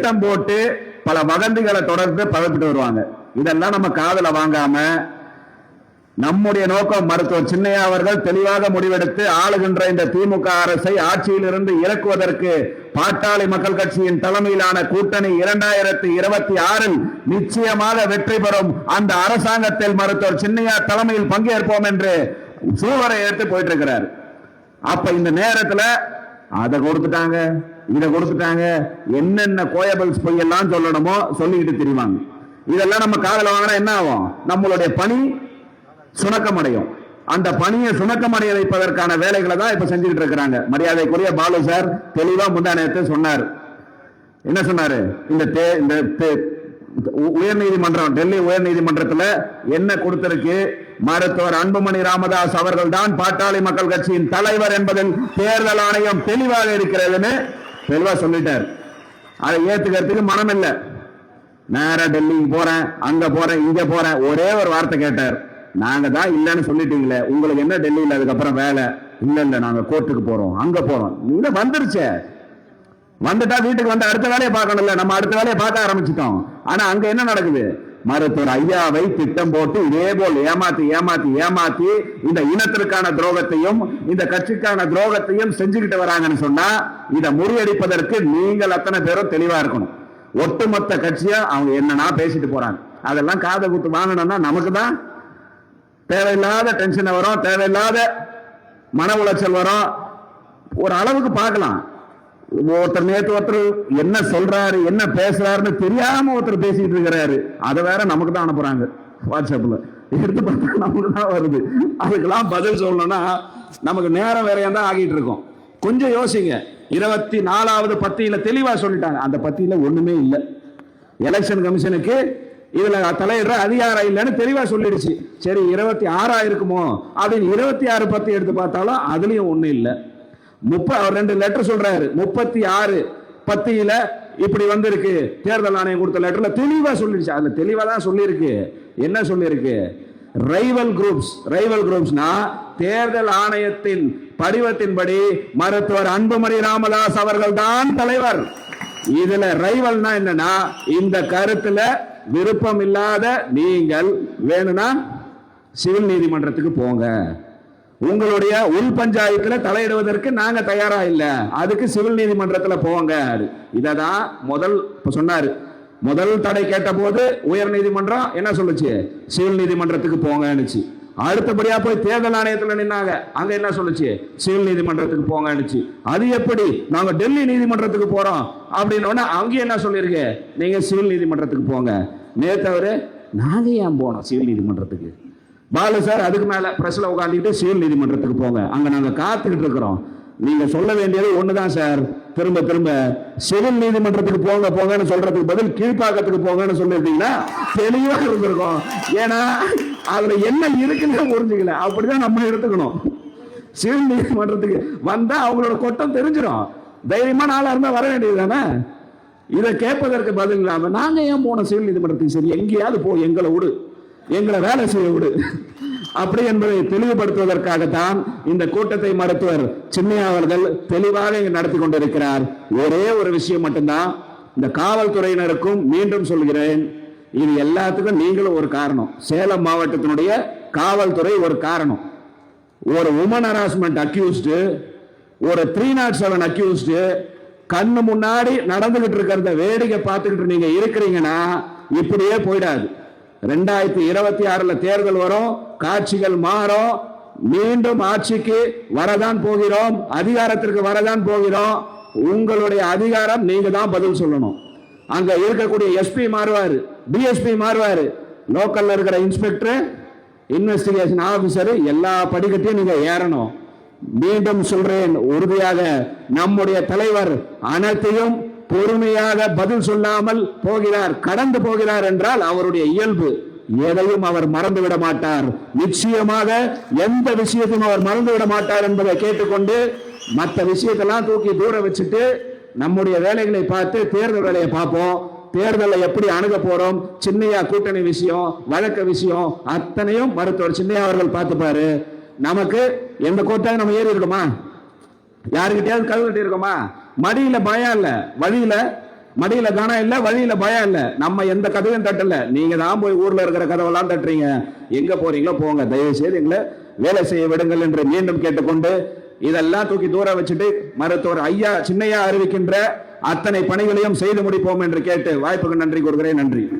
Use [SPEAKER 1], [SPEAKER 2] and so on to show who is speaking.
[SPEAKER 1] திட்டம் போட்டு பல வதந்திகளை தொடர்ந்து பதப்பிட்டு வருவாங்க. இதெல்லாம் நம்ம காதல வாங்காம நம்முடைய நோக்கம் மருத்துவர் சின்னையா அவர்கள் தெளிவாக முடிவெடுத்து ஆளுகின்ற இந்த திமுக அரசை ஆட்சியில் இருந்து இறக்குவதற்கு பாட்டாளி மக்கள் கட்சியின் தலைமையிலான கூட்டணி இரண்டாயிரத்தி இருபத்தி ஆறில் நிச்சயமாக வெற்றி பெறும். அந்த அரசாங்கத்தில் மருத்துவர் சின்னையா தலைமையில் பங்கேற்போம் என்று சூவரை எடுத்து போயிட்டு இருக்கிறார் அப்ப இந்த நேரத்துல அதை கொடுத்துட்டாங்க. இதை கொடுத்துட்டாங்க. என்னென்ன கோயபிள்ஸ் பொய்யெல்லாம் சொல்லணுமோ சொல்லிக்கிட்டு தெரியுவாங்க இதெல்லாம் நம்ம காதல வாங்கினா என்ன ஆகும்? நம்மளுடைய பணி சுணக்கமடையும். அந்த பணியை சுணக்கமடைய வைப்பதற்கான வேலைகளை தான் இப்ப செஞ்சுக்கிட்டு இருக்கிறாங்க. மரியாதைக்குரிய பாலு சார் தெளிவா முந்தா நேரத்தை சொன்னார். என்ன சொன்னாரு? இந்த உயர் இந்த டெல்லி உ- உயர்நீதிமன்றம் டெல்லி உயர்நீதிமன்றத்துல என்ன கொடுத்திருக்கு? மருத்துவர் அன்புமணி ராமதாஸ் அவர்கள் தான் பாட்டாளி மக்கள் கட்சியின் தலைவர் என்பதில் தேர்தல் ஆணையம் தெளிவாக இருக்கிறதுன்னு தெளிவா சொல்லிட்டார். அதை ஏத்துக்கிறதுக்கு மனம் இல்லை. நேரா டெல்லிக்கு போறேன் அங்க போறேன் இங்க போறேன் ஒரே ஒரு வார்த்தை கேட்டார். நாங்க தான் இல்லைன்னு சொல்லிட்டீங்களே உங்களுக்கு என்ன டெல்லியில் அதுக்கப்புறம் வேலை? இல்ல இல்ல நாங்க கோர்ட்டுக்கு போறோம் அங்க போறோம். இல்ல வந்துருச்சே. வந்துட்டா வீட்டுக்கு வந்து அடுத்த வேலையை பார்க்கணும்ல நம்ம அடுத்த வேலையை பார்க்க ஆரம்பிச்சிட்டோம். ஆனா அங்க என்ன நடக்குது? மருத்துவர் ஐயாவை திட்டம் போட்டு இதே போல் ஏமாத்தி ஏமாத்தி ஏமாத்தி இந்த இனத்திற்கான துரோகத்தையும் இந்த கட்சிக்கான துரோகத்தையும் செஞ்சுக்கிட்டு வராங்கன்னு சொன்னா இதை முறியடிப்பதற்கு நீங்கள் அத்தனை பேரும் தெளிவா இருக்கணும். ஒட்டுமொத்த கட்சியா அவங்க என்னன்னா பேசிட்டு போறாங்க. அதெல்லாம் காதை குத்து வாங்கணும்னா நமக்கு தான் தேவையில்லாத டென்ஷன் வரும் தேவையில்லாத மன உளைச்சல் வரும். ஒரு அளவுக்கு பார்க்கலாம். ஒருத்தர் நேற்று ஒருத்தர் என்ன சொல்றாரு என்ன பேசுறாருன்னு தெரியாம ஒருத்தர் பேசிட்டு இருக்கிறாரு. அதை வேற நமக்கு தான் அனுப்புறாங்க. வாட்ஸ்அப்ல எடுத்து பார்த்தா நமக்கு தான் வருது. அதுக்கெல்லாம் பதில் சொல்லணும்னா நமக்கு நேரம் வேறையா தான் ஆகிட்டு இருக்கோம். கொஞ்சம் யோசிங்க. இருபத்தி நாலாவது பத்தியில தெளிவா சொல்லிட்டாங்க. அந்த பத்தியில ஒண்ணுமே இல்லை. எலெக்ஷன் கமிஷனுக்கு இதுல தலையிடுற அதிகாரம் இல்லைன்னு தெளிவா சொல்லிடுச்சு. சரி இருபத்தி ஆறா இருக்குமோ அப்படின்னு இருபத்தி ஆறு பத்தி எடுத்து பார்த்தாலும் அதுலயும் ஒண்ணு இல்லை. முப்ப ரெண்டு லெட்டர் சொல்றாரு. முப்பத்தி ஆறு பத்தியில இப்படி வந்திருக்கு. தேர்தல் ஆணையம் கொடுத்த லெட்டர்ல தெளிவா சொல்லிடுச்சு. அதுல தெளிவா தான் சொல்லியிருக்கு. என்ன சொல்லியிருக்கு? ரைவல் குரூப்ஸ் ரைவல் குரூப்ஸ்னா தேர்தல் ஆணையத்தின் படிவத்தின்படி மருத்துவர் அன்புமணி ராமதாஸ் அவர்கள் தான் தலைவர். இதுல ரைவல்னா என்னன்னா இந்த கருத்துல விருப்பம் இல்லாத நீங்கள் வேணும்னா சிவில் நீதிமன்றத்துக்கு போங்க. உங்களுடைய உள் பஞ்சாயத்துல தலையிடுவதற்கு நாங்க தயாரா இல்ல. அதுக்கு சிவில் நீதிமன்றத்துல போங்க இததான் முதல் சொன்னாரு. முதல் தடை கேட்ட போது உயர் நீதிமன்றம் என்ன சொல்லுச்சு? சிவில் நீதிமன்றத்துக்கு போங்கன்னுச்சு. அடுத்தபடியா போய் தேர்தல் ஆணையத்துல நின்னாங்க. அங்க என்ன சொல்லுச்சு? சிவில் நீதிமன்றத்துக்கு போங்கன்னுச்சு. அது எப்படி? நாங்க டெல்லி நீதிமன்றத்துக்கு போறோம் அப்படின்னு அங்கேயும் என்ன சொல்லிருக்கு நீங்க சிவில் நீதிமன்றத்துக்கு போங்க. நேற்று அவரு நாங்க ஏன் போனோம் சிவில் நீதிமன்றத்துக்கு? பாலு சார் அதுக்கு மேல பிரஸ்ல உட்காந்துட்டு சீல் நீதிமன்றத்துக்கு போங்க. அங்க நாங்க காத்துக்கிட்டு இருக்கிறோம். நீங்க சொல்ல வேண்டியது ஒண்ணுதான் சார் திரும்ப திரும்ப சிவில் நீதிமன்றத்துக்கு போங்க போங்கன்னு சொல்றதுக்கு பதில் கீழ்ப்பாக்கத்துக்கு போங்கன்னு சொல்லியிருந்தீங்கன்னா தெளிவா இருந்திருக்கும். ஏன்னா அதுல என்ன இருக்குன்னு புரிஞ்சுக்கல. அப்படிதான் நம்ம எடுத்துக்கணும். சிவில் நீதிமன்றத்துக்கு வந்தா அவங்களோட கொட்டம் தெரிஞ்சிடும் தைரியமான நாளா இருந்தா வர வேண்டியது தானே? இதை கேட்பதற்கு பதில் இல்லாம நாங்க ஏன் போனோம் சிவில் நீதிமன்றத்துக்கு? சரி எங்கேயாவது போ எங்களை விடு. எங்களை வேலை செய்ய விடு. அப்படி என்பதை தெளிவுபடுத்துவதற்காகத்தான் இந்த கூட்டத்தை மருத்துவர் சின்னையா அவர்கள் தெளிவாக இங்கு நடத்தி கொண்டிருக்கிறார். ஒரே ஒரு விஷயம் மட்டும்தான். இந்த காவல்துறையினருக்கும் மீண்டும் சொல்கிறேன். இது எல்லாத்துக்கும் நீங்களும் ஒரு காரணம். சேலம் மாவட்டத்தினுடைய காவல்துறை ஒரு காரணம். ஒரு உமன் ஹராஸ்மெண்ட் அக்யூஸ்டு ஒரு த்ரீ நாட் செவன் அக்யூஸ்டு கண்ணு முன்னாடி நடந்துகிட்டு இருக்கிறத வேடிக்கை பார்த்துக்கிட்டு நீங்க இருக்கிறீங்கன்னா இப்படியே போயிடாது. ரெண்டாயிரத்தி இருபத்தி ஆறுல தேர்தல் வரும் காட்சிகள் மாறும். மீண்டும் ஆட்சிக்கு வரதான் போகிறோம் அதிகாரத்திற்கு வரதான் போகிறோம். உங்களுடைய அதிகாரம் நீங்க தான் பதில் சொல்லணும். அங்க இருக்கக்கூடிய எஸ்பி மாறுவாரு டிஎஸ்பி மாறுவாரு. லோக்கல்ல இருக்கிற இன்ஸ்பெக்டர் இன்வெஸ்டிகேஷன் ஆபீசர் எல்லா படிக்கட்டையும் நீங்க ஏறணும். மீண்டும் சொல்றேன் உறுதியாக நம்முடைய தலைவர் அனைத்தையும் பொறுமையாக பதில் சொல்லாமல் போகிறார் கடந்து போகிறார் என்றால் அவருடைய இயல்பு. எதையும் அவர் மறந்து விட மாட்டார். நிச்சயமாக எந்த விஷயத்தையும் அவர் மறந்து விட மாட்டார் என்பதை கேட்டுக்கொண்டு மற்ற விஷயத்தெல்லாம் தூக்கி தூர வச்சுட்டு நம்முடைய வேலைகளை பார்த்து தேர்தல் வேலையை பார்ப்போம். தேர்தலை எப்படி அணுக போறோம்? சின்னையா கூட்டணி விஷயம் வழக்க விஷயம் அத்தனையும் மருத்துவர் சின்னையா அவர்கள் பார்த்துப்பாரு. நமக்கு எந்த கோட்டாக நம்ம ஏறி இருக்கோமா? யாருக்கிட்டையாவது கழுவு கட்டி இருக்கோமா மடியில பயம் இல்ல. வழியில மடியில கனம் இல்ல வழியில பயம் இல்ல. நம்ம எந்த கதவையும் தட்டல. நீங்க தான் போய் ஊர்ல இருக்கிற கதவெல்லாம் தட்டுறீங்க. எங்க போறீங்களோ போங்க. தயவு செய்து எங்களை வேலை செய்ய விடுங்கள் என்று மீண்டும் கேட்டுக்கொண்டு இதெல்லாம் தூக்கி தூர வச்சுட்டு மருத்துவர் ஐயா சின்னையா அறிவிக்கின்ற அத்தனை பணிகளையும் செய்து முடிப்போம் என்று கேட்டு வாய்ப்புக்கு நன்றி கூறுகிறேன். நன்றி.